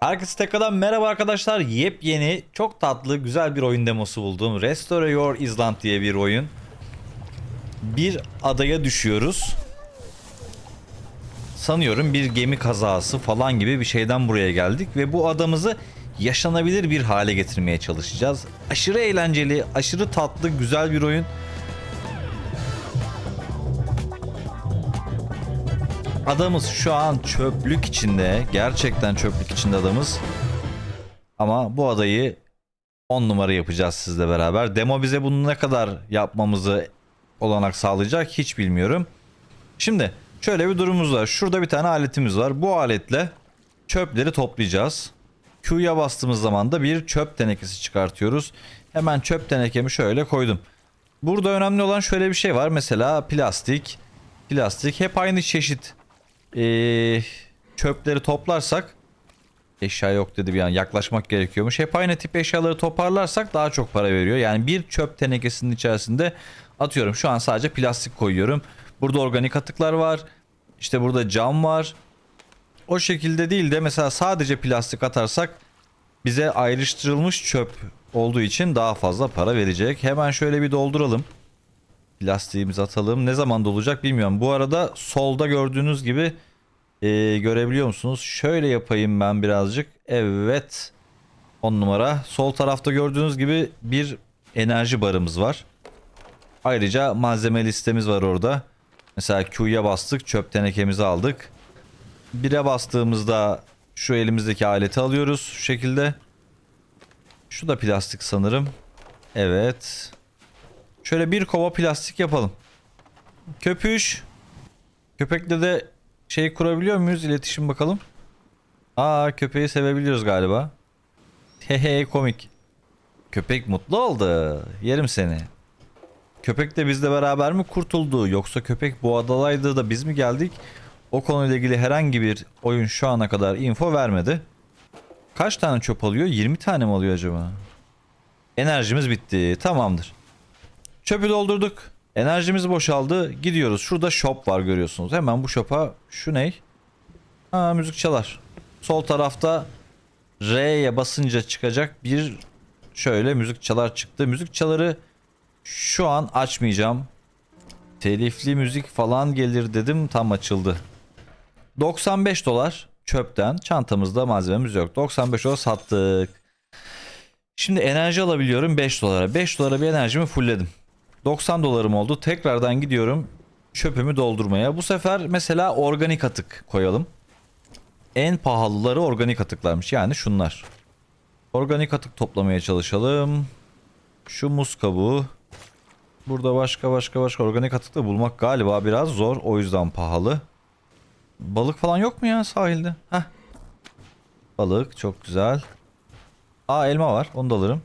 Herkese tekrardan merhaba arkadaşlar. Yepyeni, çok tatlı, güzel bir oyun demosu buldum. Restore Your Island diye bir oyun. Bir adaya düşüyoruz. Sanıyorum bir gemi kazası falan gibi bir şeyden buraya geldik ve bu adamızı yaşanabilir bir hale getirmeye çalışacağız. Aşırı eğlenceli, aşırı tatlı, güzel bir oyun. Adamız şu an çöplük içinde. Gerçekten çöplük içinde adamız. Ama bu adayı 10 numara yapacağız sizle beraber. Demo bize bunu ne kadar yapmamızı olanak sağlayacak hiç bilmiyorum. Şimdi şöyle bir durumumuz var. Şurada bir tane aletimiz var. Bu aletle çöpleri toplayacağız. Q'ya bastığımız zaman da bir çöp tenekesi çıkartıyoruz. Hemen çöp tenekemi şöyle koydum. Burada önemli olan şöyle bir şey var. Mesela plastik, plastik hep aynı çeşit ee, çöpleri toplarsak eşya yok dedi bir an yaklaşmak gerekiyormuş. Hep aynı tip eşyaları toparlarsak daha çok para veriyor. Yani bir çöp tenekesinin içerisinde atıyorum şu an sadece plastik koyuyorum. Burada organik atıklar var. İşte burada cam var. O şekilde değil de mesela sadece plastik atarsak bize ayrıştırılmış çöp olduğu için daha fazla para verecek. Hemen şöyle bir dolduralım. Plastiğimizi atalım. Ne zaman dolacak bilmiyorum. Bu arada solda gördüğünüz gibi e, görebiliyor musunuz? Şöyle yapayım ben birazcık. Evet. 10 numara. Sol tarafta gördüğünüz gibi bir enerji barımız var. Ayrıca malzeme listemiz var orada. Mesela Q'ya bastık. Çöp tenekemizi aldık. 1'e bastığımızda şu elimizdeki aleti alıyoruz. Şu şekilde. Şu da plastik sanırım. Evet. Şöyle bir kova plastik yapalım. Köpüş. Köpekle de şey kurabiliyor muyuz? İletişim bakalım. Aa köpeği sevebiliyoruz galiba. Hehe komik. Köpek mutlu oldu. Yerim seni. Köpek de bizle beraber mi kurtuldu? Yoksa köpek bu adalaydı da biz mi geldik? O konuyla ilgili herhangi bir oyun şu ana kadar info vermedi. Kaç tane çöp alıyor? 20 tane mi alıyor acaba? Enerjimiz bitti. Tamamdır. Çöpü doldurduk. Enerjimiz boşaldı. Gidiyoruz. Şurada shop var görüyorsunuz. Hemen bu shop'a şu ne? Ha müzik çalar. Sol tarafta R'ye basınca çıkacak bir şöyle müzik çalar çıktı. Müzik çaları şu an açmayacağım. Telifli müzik falan gelir dedim tam açıldı. 95 dolar çöpten çantamızda malzememiz yok. 95 dolar sattık. Şimdi enerji alabiliyorum 5 dolara. 5 dolara bir enerjimi fullledim. 90 dolarım oldu. Tekrardan gidiyorum çöpümü doldurmaya. Bu sefer mesela organik atık koyalım. En pahalıları organik atıklarmış. Yani şunlar. Organik atık toplamaya çalışalım. Şu muz kabuğu. Burada başka başka başka organik atık da bulmak galiba biraz zor. O yüzden pahalı. Balık falan yok mu ya sahilde? Heh. Balık çok güzel. Aa elma var. Onu da alırım.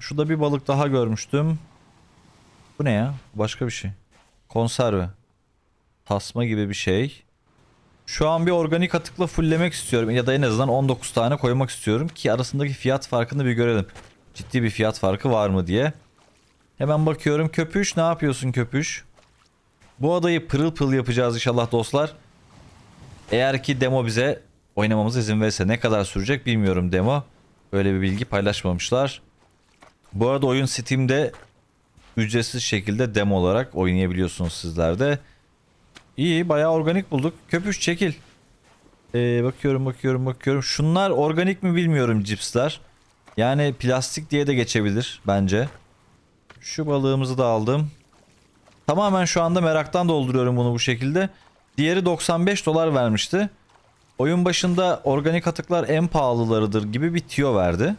Şurada bir balık daha görmüştüm. Bu ne ya? Başka bir şey. Konserve. Tasma gibi bir şey. Şu an bir organik atıkla fulllemek istiyorum. Ya da en azından 19 tane koymak istiyorum. Ki arasındaki fiyat farkını bir görelim. Ciddi bir fiyat farkı var mı diye. Hemen bakıyorum. Köpüş ne yapıyorsun köpüş? Bu adayı pırıl pırıl yapacağız inşallah dostlar. Eğer ki demo bize oynamamıza izin verirse ne kadar sürecek bilmiyorum demo. Öyle bir bilgi paylaşmamışlar. Bu arada oyun Steam'de ücretsiz şekilde demo olarak oynayabiliyorsunuz sizler de. İyi bayağı organik bulduk. Köpüş çekil. Ee, bakıyorum bakıyorum bakıyorum. Şunlar organik mi bilmiyorum cipsler. Yani plastik diye de geçebilir bence. Şu balığımızı da aldım. Tamamen şu anda meraktan dolduruyorum bunu bu şekilde. Diğeri 95 dolar vermişti. Oyun başında organik atıklar en pahalılarıdır gibi bir tiyo verdi.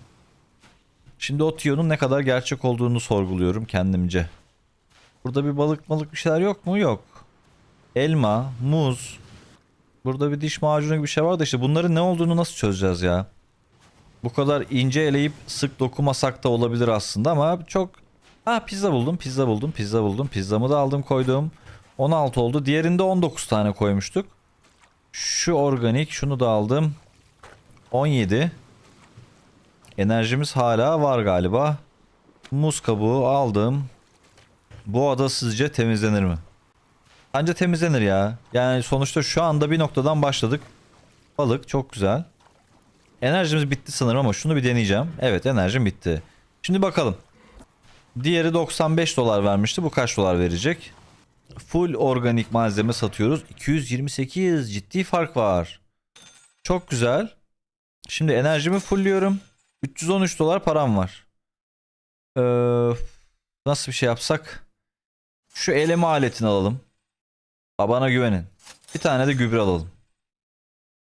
Şimdi o tiyonun ne kadar gerçek olduğunu sorguluyorum kendimce. Burada bir balık balık bir şeyler yok mu? Yok. Elma, muz. Burada bir diş macunu gibi bir şey var da işte bunların ne olduğunu nasıl çözeceğiz ya? Bu kadar ince eleyip sık dokumasak da olabilir aslında ama çok... Ha pizza buldum, pizza buldum, pizza buldum. Pizzamı da aldım koydum. 16 oldu. Diğerinde 19 tane koymuştuk. Şu organik, şunu da aldım. 17. Enerjimiz hala var galiba. Muz kabuğu aldım. Bu ada sizce temizlenir mi? Bence temizlenir ya. Yani sonuçta şu anda bir noktadan başladık. Balık çok güzel. Enerjimiz bitti sanırım ama şunu bir deneyeceğim. Evet enerjim bitti. Şimdi bakalım. Diğeri 95 dolar vermişti. Bu kaç dolar verecek? Full organik malzeme satıyoruz. 228 ciddi fark var. Çok güzel. Şimdi enerjimi fullliyorum. 313 dolar param var. Ee, nasıl bir şey yapsak? Şu eleme aletini alalım. Bana güvenin. Bir tane de gübre alalım.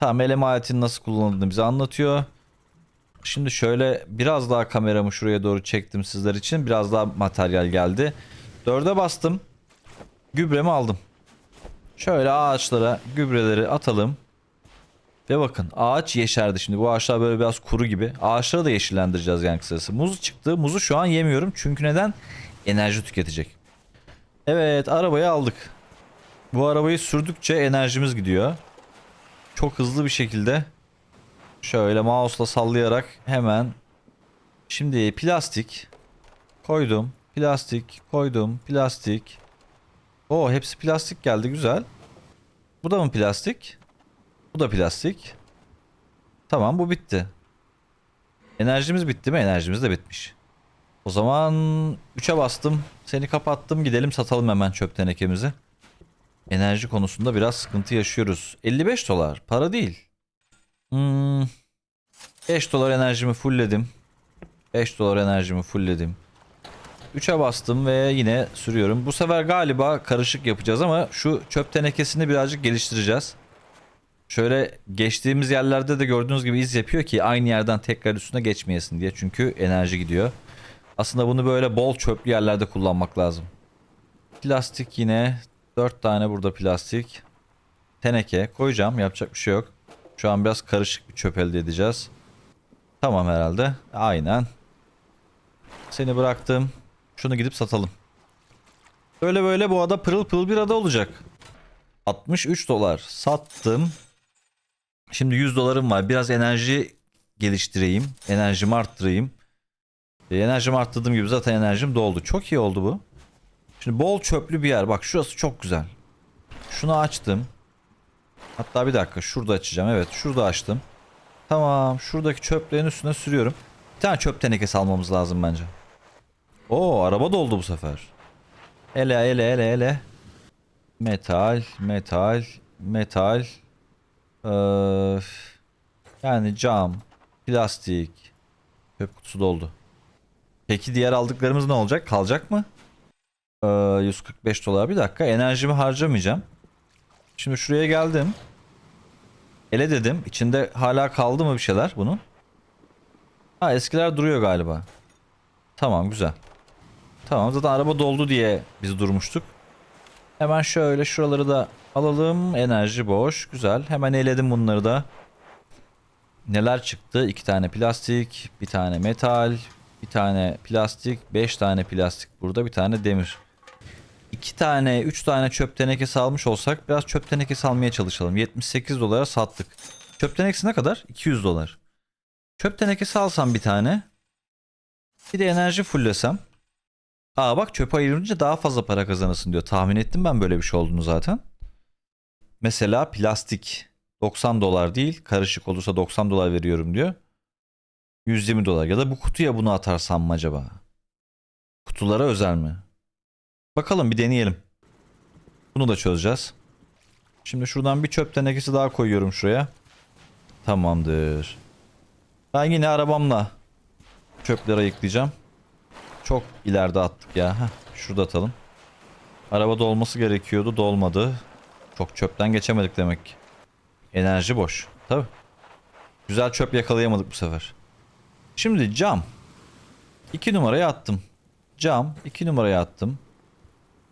Tamam eleme aletinin nasıl kullanıldığını bize anlatıyor. Şimdi şöyle biraz daha kameramı şuraya doğru çektim sizler için. Biraz daha materyal geldi. Dörde bastım. Gübremi aldım. Şöyle ağaçlara gübreleri atalım. Ve bakın ağaç yeşerdi şimdi. Bu ağaçlar böyle biraz kuru gibi. Ağaçları da yeşillendireceğiz yani kısası. Muz çıktı. Muzu şu an yemiyorum. Çünkü neden? Enerji tüketecek. Evet arabayı aldık. Bu arabayı sürdükçe enerjimiz gidiyor. Çok hızlı bir şekilde şöyle mouse'la sallayarak hemen şimdi plastik koydum. Plastik koydum. Plastik. O hepsi plastik geldi güzel. Bu da mı plastik? Bu da plastik. Tamam bu bitti. Enerjimiz bitti mi? Enerjimiz de bitmiş. O zaman 3'e bastım. Seni kapattım. Gidelim satalım hemen çöp tenekemizi. Enerji konusunda biraz sıkıntı yaşıyoruz. 55 dolar. Para değil. Hmm, 5 dolar enerjimi fullledim. 5 dolar enerjimi fullledim. 3'e bastım ve yine sürüyorum. Bu sefer galiba karışık yapacağız ama şu çöp tenekesini birazcık geliştireceğiz. Şöyle geçtiğimiz yerlerde de gördüğünüz gibi iz yapıyor ki aynı yerden tekrar üstüne geçmeyesin diye. Çünkü enerji gidiyor. Aslında bunu böyle bol çöplü yerlerde kullanmak lazım. Plastik yine 4 tane burada plastik. Teneke koyacağım yapacak bir şey yok. Şu an biraz karışık bir çöp elde edeceğiz. Tamam herhalde. Aynen. Seni bıraktım. Şunu gidip satalım. Böyle böyle bu ada pırıl pırıl bir ada olacak. 63 dolar sattım. Şimdi 100 dolarım var. Biraz enerji geliştireyim. Enerjimi arttırayım. E, enerjimi arttırdığım gibi zaten enerjim doldu. Çok iyi oldu bu. Şimdi bol çöplü bir yer. Bak şurası çok güzel. Şunu açtım. Hatta bir dakika şurada açacağım. Evet şurada açtım. Tamam şuradaki çöplerin üstüne sürüyorum. Bir tane çöp tenekesi almamız lazım bence. Oo araba doldu bu sefer. Ele ele ele ele. Metal, metal, metal. Ee, yani cam, plastik. Çöp kutusu doldu. Peki diğer aldıklarımız ne olacak? Kalacak mı? Ee, 145 dolar. Bir dakika enerjimi harcamayacağım. Şimdi şuraya geldim. Ele dedim. İçinde hala kaldı mı bir şeyler bunun? Ha eskiler duruyor galiba. Tamam güzel. Tamam zaten araba doldu diye biz durmuştuk. Hemen şöyle şuraları da alalım. Enerji boş. Güzel. Hemen eledim bunları da. Neler çıktı? İki tane plastik, bir tane metal, bir tane plastik, beş tane plastik burada, bir tane demir. İki tane, üç tane çöp tenekesi almış olsak biraz çöp tenekesi almaya çalışalım. 78 dolara sattık. Çöp tenekesi ne kadar? 200 dolar. Çöp tenekesi alsam bir tane. Bir de enerji fulllesem. Aa bak çöpe ayırınca daha fazla para kazanırsın diyor. Tahmin ettim ben böyle bir şey olduğunu zaten. Mesela plastik 90 dolar değil karışık olursa 90 dolar veriyorum diyor. 120 dolar ya da bu kutuya bunu atarsam mı acaba? Kutulara özel mi? Bakalım bir deneyelim. Bunu da çözeceğiz. Şimdi şuradan bir çöp tenekesi daha koyuyorum şuraya. Tamamdır. Ben yine arabamla çöpleri ayıklayacağım. Çok ileride attık ya. Heh, şurada atalım. Arabada olması gerekiyordu. Dolmadı. Çok çöpten geçemedik demek ki. Enerji boş. Tabi. Güzel çöp yakalayamadık bu sefer. Şimdi cam. 2 numaraya attım. Cam 2 numaraya attım.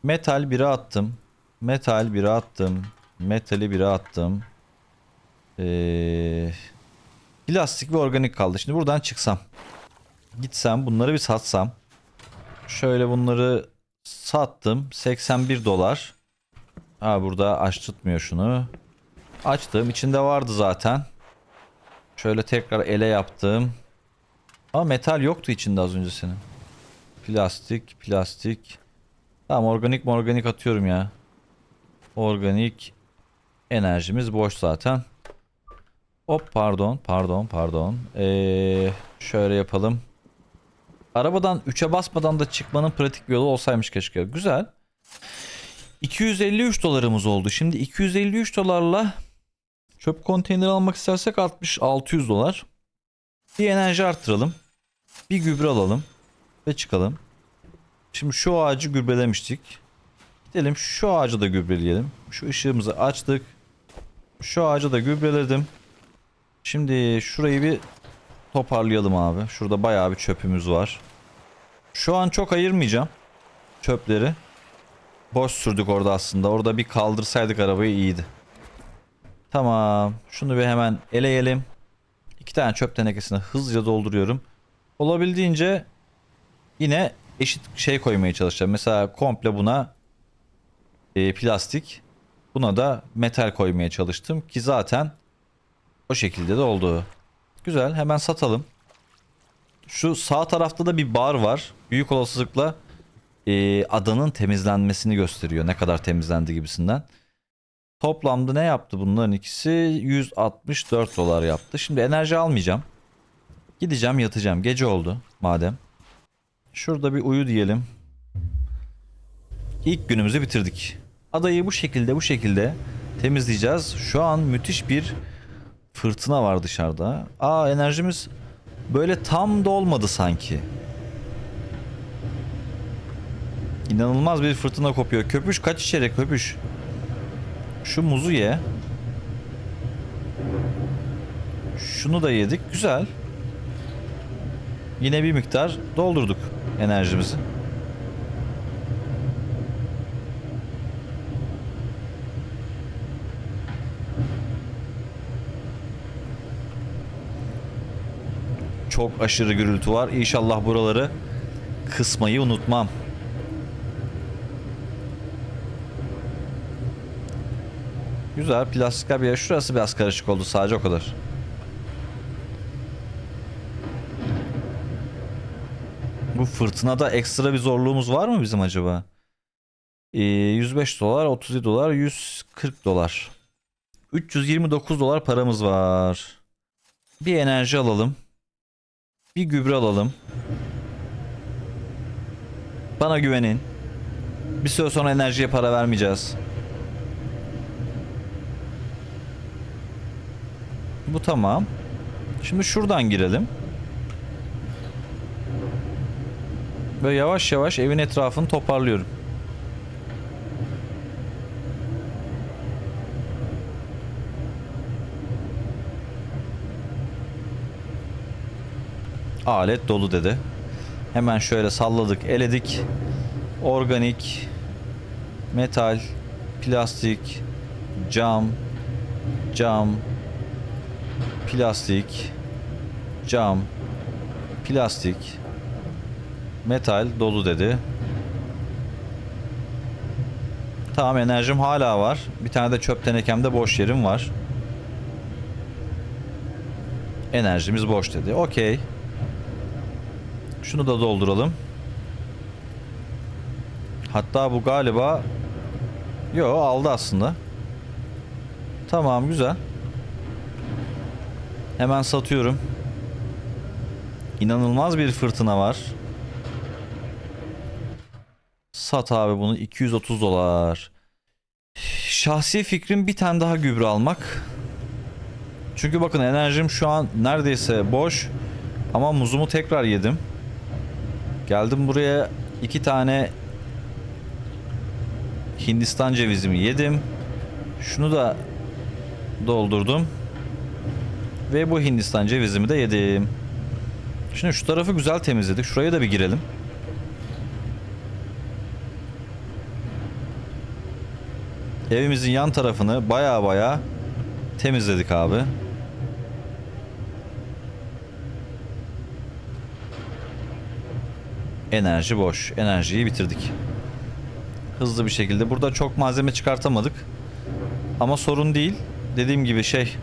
Metal 1'e attım. Metal 1'e attım. Metali 1'e attım. Ee, plastik ve organik kaldı. Şimdi buradan çıksam. Gitsem bunları bir satsam. Şöyle bunları sattım. 81 dolar. Ha burada aç tutmuyor şunu. Açtım. içinde vardı zaten. Şöyle tekrar ele yaptım. Ama metal yoktu içinde az öncesinin. Plastik, plastik. Tamam organik mi organik atıyorum ya. Organik enerjimiz boş zaten. Hop pardon pardon pardon. Ee, şöyle yapalım. Arabadan 3'e basmadan da çıkmanın pratik bir yolu olsaymış keşke. Güzel. 253 dolarımız oldu. Şimdi 253 dolarla çöp konteyneri almak istersek 60 600 dolar. Bir enerji arttıralım. Bir gübre alalım ve çıkalım. Şimdi şu ağacı gübrelemiştik. Gidelim şu ağacı da gübreleyelim. Şu ışığımızı açtık. Şu ağacı da gübreledim. Şimdi şurayı bir toparlayalım abi. Şurada bayağı bir çöpümüz var. Şu an çok ayırmayacağım çöpleri. Boş sürdük orada aslında. Orada bir kaldırsaydık arabayı iyiydi. Tamam. Şunu bir hemen eleyelim. İki tane çöp tenekesini hızlıca dolduruyorum. Olabildiğince yine eşit şey koymaya çalışacağım. Mesela komple buna e, plastik. Buna da metal koymaya çalıştım ki zaten o şekilde de oldu. Güzel hemen satalım. Şu sağ tarafta da bir bar var. Büyük olasılıkla e, adanın temizlenmesini gösteriyor. Ne kadar temizlendi gibisinden. Toplamda ne yaptı bunların ikisi? 164 dolar yaptı. Şimdi enerji almayacağım. Gideceğim yatacağım. Gece oldu madem. Şurada bir uyu diyelim. İlk günümüzü bitirdik. Adayı bu şekilde bu şekilde temizleyeceğiz. Şu an müthiş bir fırtına var dışarıda. Aa enerjimiz böyle tam dolmadı sanki. İnanılmaz bir fırtına kopuyor. Köpüş kaç içeri köpüş? Şu muzu ye. Şunu da yedik. Güzel. Yine bir miktar doldurduk enerjimizi. Çok aşırı gürültü var. İnşallah buraları kısmayı unutmam. Güzel plastikler bir yer. Şurası biraz karışık oldu sadece o kadar. Bu fırtınada ekstra bir zorluğumuz var mı bizim acaba? Ee, 105 dolar, 37 dolar, 140 dolar. 329 dolar paramız var. Bir enerji alalım. Bir gübre alalım. Bana güvenin. Bir süre sonra enerjiye para vermeyeceğiz. Bu tamam. Şimdi şuradan girelim. Böyle yavaş yavaş evin etrafını toparlıyorum. Alet dolu dedi. Hemen şöyle salladık, eledik. Organik, metal, plastik, cam, cam, plastik, cam, plastik, metal dolu dedi. Tamam enerjim hala var. Bir tane de çöp tenekemde boş yerim var. Enerjimiz boş dedi. Okey. Şunu da dolduralım. Hatta bu galiba Yo aldı aslında. Tamam güzel. Hemen satıyorum. İnanılmaz bir fırtına var. Sat abi bunu 230 dolar. Şahsi fikrim bir tane daha gübre almak. Çünkü bakın enerjim şu an neredeyse boş. Ama muzumu tekrar yedim. Geldim buraya iki tane Hindistan cevizimi yedim. Şunu da doldurdum. Ve bu Hindistan cevizimi de yedim. Şimdi şu tarafı güzel temizledik. Şuraya da bir girelim. Evimizin yan tarafını baya baya temizledik abi. Enerji boş. Enerjiyi bitirdik. Hızlı bir şekilde. Burada çok malzeme çıkartamadık. Ama sorun değil. Dediğim gibi şey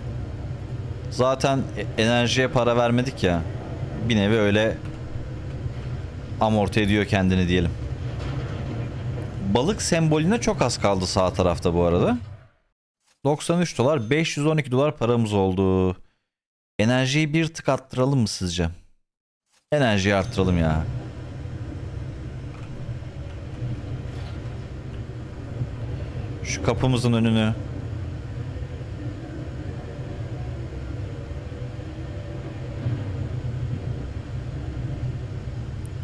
zaten enerjiye para vermedik ya. Bir nevi öyle amorti ediyor kendini diyelim. Balık sembolüne çok az kaldı sağ tarafta bu arada. 93 dolar 512 dolar paramız oldu. Enerjiyi bir tık arttıralım mı sizce? Enerjiyi arttıralım ya. Şu kapımızın önünü.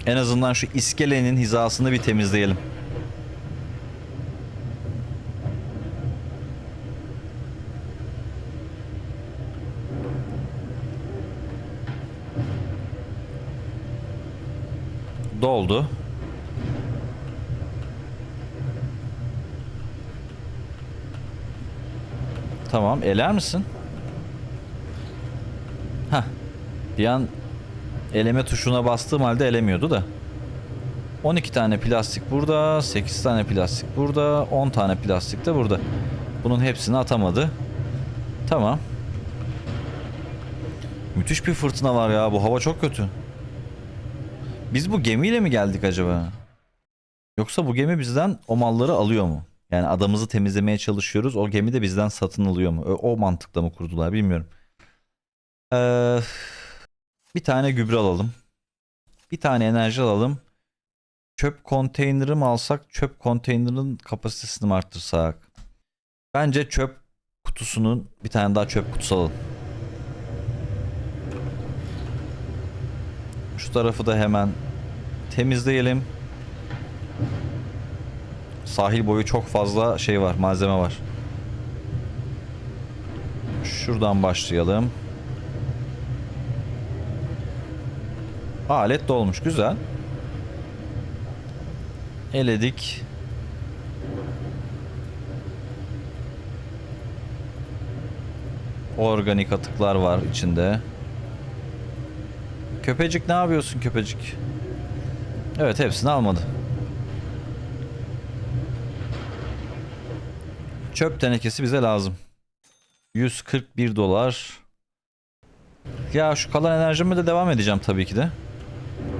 En azından şu iskelenin hizasını bir temizleyelim. Doldu. Tamam, eler misin? Hah. Bir an eleme tuşuna bastığım halde elemiyordu da. 12 tane plastik burada, 8 tane plastik burada, 10 tane plastik de burada. Bunun hepsini atamadı. Tamam. Müthiş bir fırtına var ya. Bu hava çok kötü. Biz bu gemiyle mi geldik acaba? Yoksa bu gemi bizden o malları alıyor mu? Yani adamızı temizlemeye çalışıyoruz. O gemi de bizden satın alıyor mu? O, mantıkla mı kurdular bilmiyorum. Ee, bir tane gübre alalım. Bir tane enerji alalım. Çöp konteyneri mi alsak? Çöp konteynerinin kapasitesini mi arttırsak? Bence çöp kutusunun bir tane daha çöp kutusu alalım. Şu tarafı da hemen temizleyelim. Sahil boyu çok fazla şey var, malzeme var. Şuradan başlayalım. Alet dolmuş, güzel. Eledik. Organik atıklar var içinde. Köpecik ne yapıyorsun köpecik? Evet hepsini almadı. Çöp tenekesi bize lazım. 141 dolar. Ya şu kalan enerjime de devam edeceğim tabii ki de.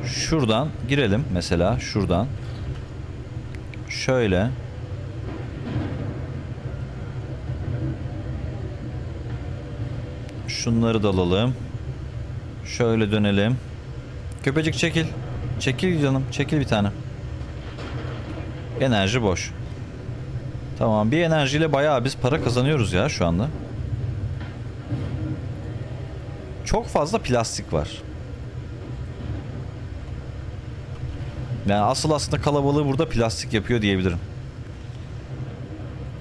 Şuradan girelim mesela şuradan. Şöyle. Şunları da alalım. Şöyle dönelim. Köpecik çekil. Çekil canım. Çekil bir tane. Enerji boş. Tamam bir enerjiyle bayağı biz para kazanıyoruz ya şu anda. Çok fazla plastik var. Yani asıl aslında kalabalığı burada plastik yapıyor diyebilirim.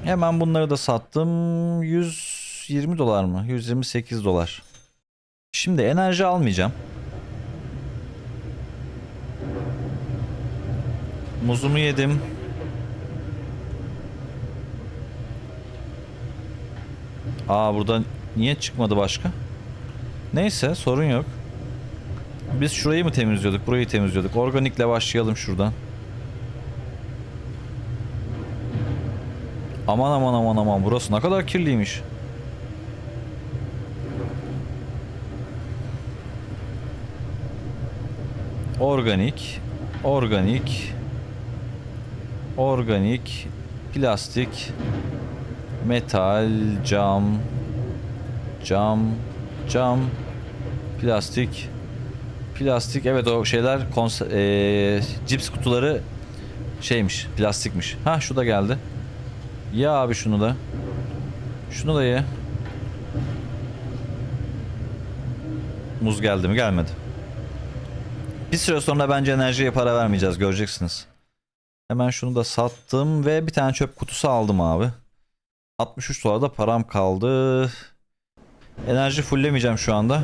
Hemen bunları da sattım. 120 dolar mı? 128 dolar. Şimdi enerji almayacağım. Muzumu yedim. Aa burada niye çıkmadı başka? Neyse sorun yok. Biz şurayı mı temizliyorduk? Burayı temizliyorduk. Organikle başlayalım şuradan. Aman aman aman aman burası ne kadar kirliymiş. Organik, organik, organik, plastik, metal, cam, cam, cam, plastik, plastik. Evet o şeyler eee, cips kutuları şeymiş, plastikmiş. Ha şu da geldi. Ya abi şunu da. Şunu da ye. Muz geldi mi? Gelmedi. Bir süre sonra bence enerjiye para vermeyeceğiz. Göreceksiniz. Hemen şunu da sattım ve bir tane çöp kutusu aldım abi. 63 dolar da param kaldı. Enerji fulllemeyeceğim şu anda.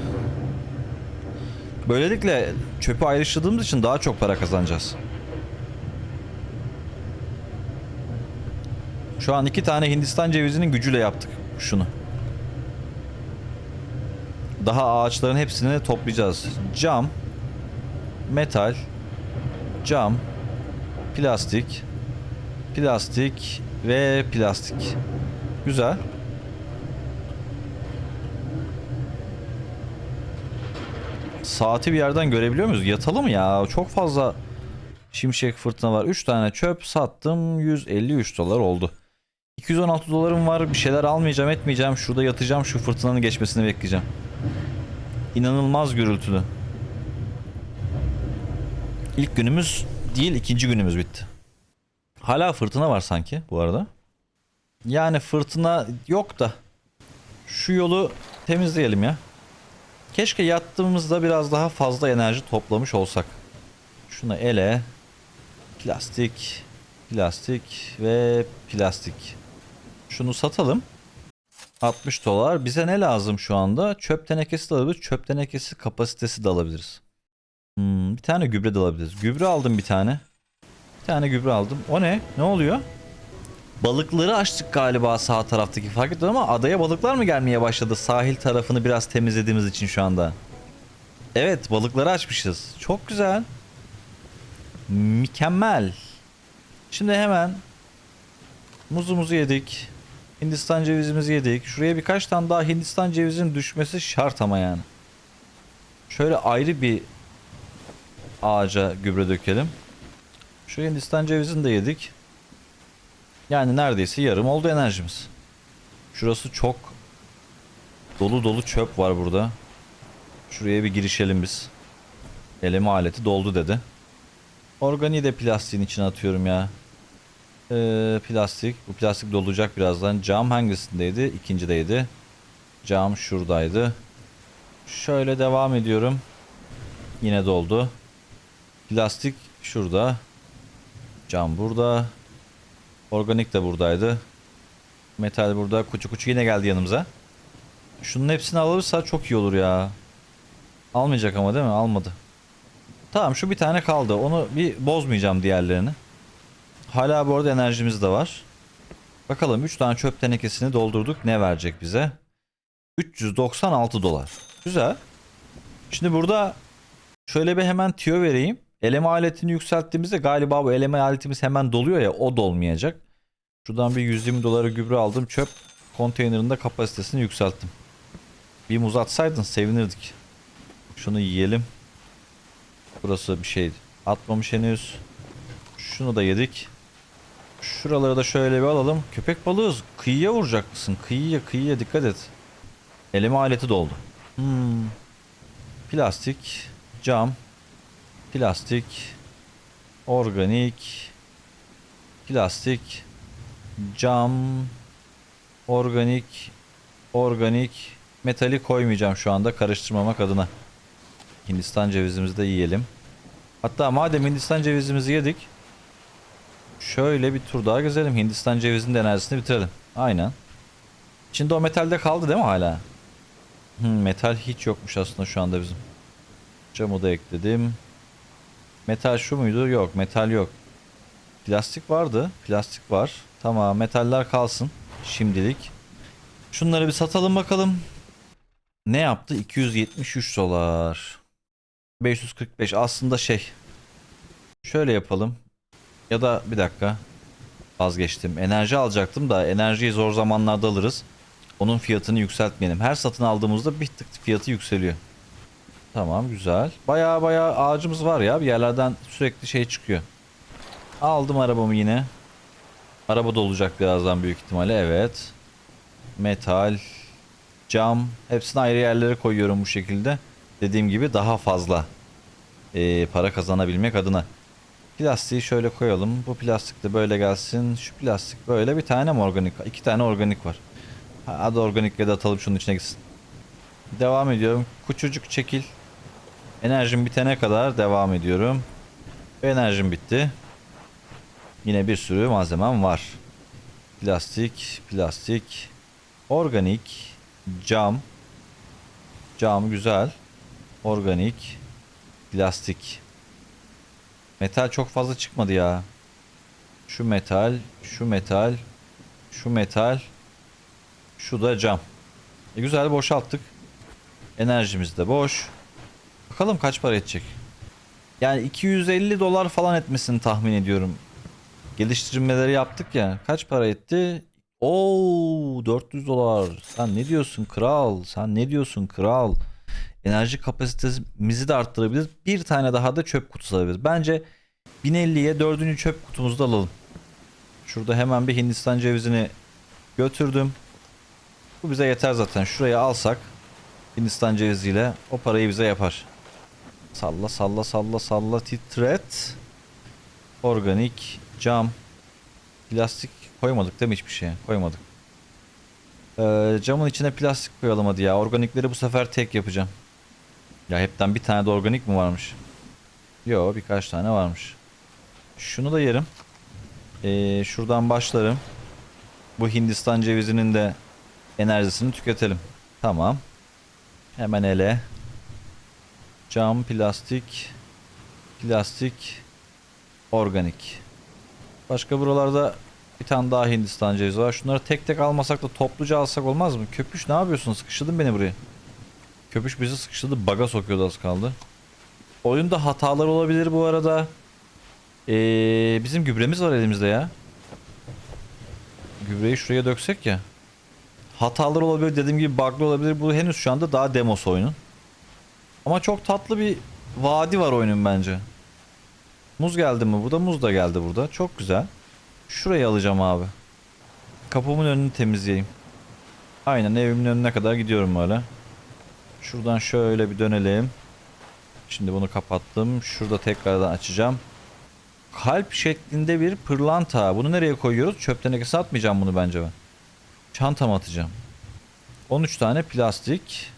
Böylelikle çöpü ayrıştırdığımız için daha çok para kazanacağız. Şu an iki tane Hindistan cevizinin gücüyle yaptık şunu. Daha ağaçların hepsini toplayacağız. Cam, metal, cam, plastik, plastik ve plastik. Güzel. Saati bir yerden görebiliyor muyuz? Yatalım ya. Çok fazla şimşek fırtına var. 3 tane çöp sattım. 153 dolar oldu. 216 dolarım var. Bir şeyler almayacağım etmeyeceğim. Şurada yatacağım. Şu fırtınanın geçmesini bekleyeceğim. inanılmaz gürültülü. İlk günümüz değil ikinci günümüz bitti. Hala fırtına var sanki bu arada. Yani fırtına yok da şu yolu temizleyelim ya. Keşke yattığımızda biraz daha fazla enerji toplamış olsak. Şunu ele. Plastik, plastik ve plastik. Şunu satalım. 60 dolar. Bize ne lazım şu anda? Çöp tenekesi de alabiliriz. Çöp tenekesi kapasitesi de alabiliriz. Hmm, bir tane gübre de alabiliriz. Gübre aldım bir tane. Bir tane gübre aldım. O ne? Ne oluyor? Balıkları açtık galiba sağ taraftaki fark ettim ama adaya balıklar mı gelmeye başladı sahil tarafını biraz temizlediğimiz için şu anda? Evet balıkları açmışız. Çok güzel. Mükemmel. Şimdi hemen muzumuzu yedik. Hindistan cevizimizi yedik. Şuraya birkaç tane daha Hindistan cevizinin düşmesi şart ama yani. Şöyle ayrı bir ağaca gübre dökelim. Şu Hindistan cevizini de yedik. Yani neredeyse yarım oldu enerjimiz. Şurası çok dolu dolu çöp var burada. Şuraya bir girişelim biz. Eleme aleti doldu dedi. Organiği de plastiğin içine atıyorum ya. Ee, plastik. Bu plastik dolacak birazdan. Cam hangisindeydi? İkincideydi. Cam şuradaydı. Şöyle devam ediyorum. Yine doldu. Plastik şurada. Cam burada. Organik de buradaydı. Metal burada. Kuçu kuçu yine geldi yanımıza. Şunun hepsini alırsa çok iyi olur ya. Almayacak ama değil mi? Almadı. Tamam şu bir tane kaldı. Onu bir bozmayacağım diğerlerini. Hala bu arada enerjimiz de var. Bakalım 3 tane çöp tenekesini doldurduk. Ne verecek bize? 396 dolar. Güzel. Şimdi burada şöyle bir hemen tüyo vereyim. Eleme aletini yükselttiğimizde galiba bu eleme aletimiz hemen doluyor ya o dolmayacak. Şuradan bir 120 dolara gübre aldım. Çöp konteynerinde kapasitesini yükselttim. Bir muz atsaydın sevinirdik. Şunu yiyelim. Burası bir şey atmamış henüz. Şunu da yedik. Şuraları da şöyle bir alalım. Köpek balığız. Kıyıya vuracak mısın? Kıyıya kıyıya dikkat et. Eleme aleti doldu. Hmm. Plastik, cam, plastik, organik, plastik, cam, organik, organik, metali koymayacağım şu anda karıştırmamak adına. Hindistan cevizimizi de yiyelim. Hatta madem Hindistan cevizimizi yedik. Şöyle bir tur daha gezelim. Hindistan cevizinin de enerjisini bitirelim. Aynen. İçinde o metalde kaldı değil mi hala? Hmm, metal hiç yokmuş aslında şu anda bizim. Camı da ekledim. Metal şu muydu? Yok metal yok. Plastik vardı. Plastik var. Tamam metaller kalsın. Şimdilik. Şunları bir satalım bakalım. Ne yaptı? 273 dolar. 545 aslında şey. Şöyle yapalım. Ya da bir dakika. Vazgeçtim. Enerji alacaktım da enerjiyi zor zamanlarda alırız. Onun fiyatını yükseltmeyelim. Her satın aldığımızda bir tık fiyatı yükseliyor. Tamam güzel. Baya baya ağacımız var ya. Bir yerlerden sürekli şey çıkıyor. Aldım arabamı yine. Araba da olacak birazdan büyük ihtimalle. Evet. Metal. Cam. Hepsini ayrı yerlere koyuyorum bu şekilde. Dediğim gibi daha fazla e, para kazanabilmek adına. Plastiği şöyle koyalım. Bu plastik de böyle gelsin. Şu plastik böyle. Bir tane mi organik? İki tane organik var. Hadi organikle de atalım şunun içine gitsin. Devam ediyorum. Küçücük çekil. Enerjim bitene kadar devam ediyorum. Enerjim bitti. Yine bir sürü malzemem var. Plastik, plastik, organik, cam. Cam güzel. Organik, plastik. Metal çok fazla çıkmadı ya. Şu metal, şu metal, şu metal, şu da cam. E güzel boşalttık. Enerjimiz de boş. Bakalım kaç para edecek. Yani 250 dolar falan etmesini tahmin ediyorum. Geliştirmeleri yaptık ya. Kaç para etti? Oo 400 dolar. Sen ne diyorsun kral? Sen ne diyorsun kral? Enerji kapasitemizi de arttırabiliriz. Bir tane daha da çöp kutusu alabiliriz. Bence 1050'ye dördüncü çöp kutumuzu da alalım. Şurada hemen bir Hindistan cevizini götürdüm. Bu bize yeter zaten. Şuraya alsak Hindistan ceviziyle o parayı bize yapar. Salla salla salla salla titret. Organik cam. Plastik koymadık değil mi hiçbir şeye? Koymadık. Ee, camın içine plastik koyalım hadi ya. Organikleri bu sefer tek yapacağım. Ya hepten bir tane de organik mi varmış? Yo birkaç tane varmış. Şunu da yerim. Ee, şuradan başlarım. Bu Hindistan cevizinin de enerjisini tüketelim. Tamam. Hemen ele. Cam, plastik, plastik, organik. Başka buralarda bir tane daha Hindistan cevizi var. Şunları tek tek almasak da topluca alsak olmaz mı? Köpüş ne yapıyorsun? Sıkıştırdın beni buraya. Köpüş bizi sıkıştırdı. Baga sokuyordu az kaldı. Oyunda hatalar olabilir bu arada. Ee, bizim gübremiz var elimizde ya. Gübreyi şuraya döksek ya. Hatalar olabilir dediğim gibi bug'lı olabilir. Bu henüz şu anda daha demos oyunun. Ama çok tatlı bir vadi var oyunun bence. Muz geldi mi burada? Muz da geldi burada. Çok güzel. Şurayı alacağım abi. Kapımın önünü temizleyeyim. Aynen evimin önüne kadar gidiyorum böyle. Şuradan şöyle bir dönelim. Şimdi bunu kapattım. Şurada tekrardan açacağım. Kalp şeklinde bir pırlanta. Bunu nereye koyuyoruz? Çöp tenekesi atmayacağım bunu bence ben. Çantama atacağım. 13 tane plastik.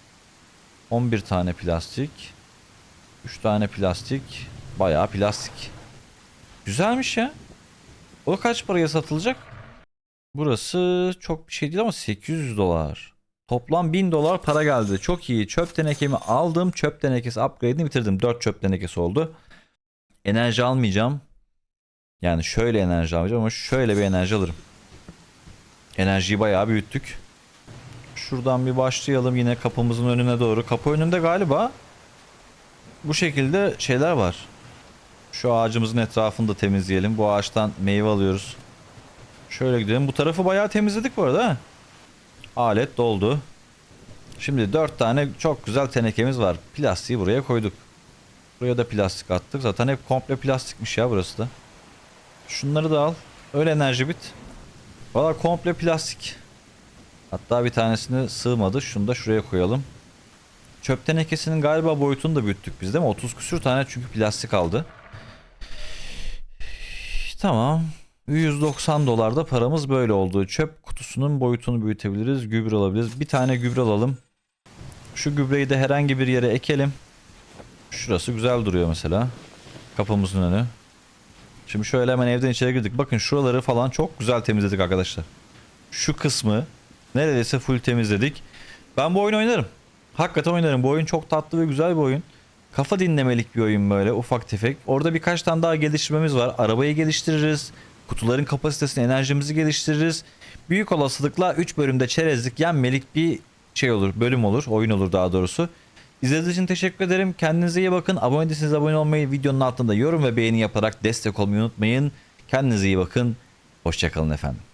11 tane plastik. 3 tane plastik. Bayağı plastik. Güzelmiş ya. O kaç paraya satılacak? Burası çok bir şey değil ama 800 dolar. Toplam 1000 dolar para geldi. Çok iyi. Çöp tenekemi aldım. Çöp tenekesi upgrade'ini bitirdim. 4 çöp tenekesi oldu. Enerji almayacağım. Yani şöyle enerji almayacağım ama şöyle bir enerji alırım. Enerjiyi bayağı büyüttük. Şuradan bir başlayalım yine kapımızın önüne doğru. Kapı önünde galiba bu şekilde şeyler var. Şu ağacımızın etrafını da temizleyelim. Bu ağaçtan meyve alıyoruz. Şöyle gidelim. Bu tarafı bayağı temizledik bu arada. Alet doldu. Şimdi 4 tane çok güzel tenekemiz var. Plastiği buraya koyduk. Buraya da plastik attık. Zaten hep komple plastikmiş ya burası da. Şunları da al. Öyle enerji bit. Valla komple plastik. Hatta bir tanesini sığmadı. Şunu da şuraya koyalım. Çöp tenekesinin galiba boyutunu da büyüttük biz değil mi? 30 küsür tane çünkü plastik aldı. Tamam. 190 dolarda paramız böyle oldu. Çöp kutusunun boyutunu büyütebiliriz. Gübre alabiliriz. Bir tane gübre alalım. Şu gübreyi de herhangi bir yere ekelim. Şurası güzel duruyor mesela. Kapımızın önü. Şimdi şöyle hemen evden içeri girdik. Bakın şuraları falan çok güzel temizledik arkadaşlar. Şu kısmı neredeyse full temizledik. Ben bu oyunu oynarım. Hakikaten oynarım. Bu oyun çok tatlı ve güzel bir oyun. Kafa dinlemelik bir oyun böyle ufak tefek. Orada birkaç tane daha geliştirmemiz var. Arabayı geliştiririz. Kutuların kapasitesini, enerjimizi geliştiririz. Büyük olasılıkla 3 bölümde çerezlik yenmelik bir şey olur. Bölüm olur. Oyun olur daha doğrusu. İzlediğiniz için teşekkür ederim. Kendinize iyi bakın. Abone değilseniz abone olmayı, videonun altında yorum ve beğeni yaparak destek olmayı unutmayın. Kendinize iyi bakın. Hoşçakalın efendim.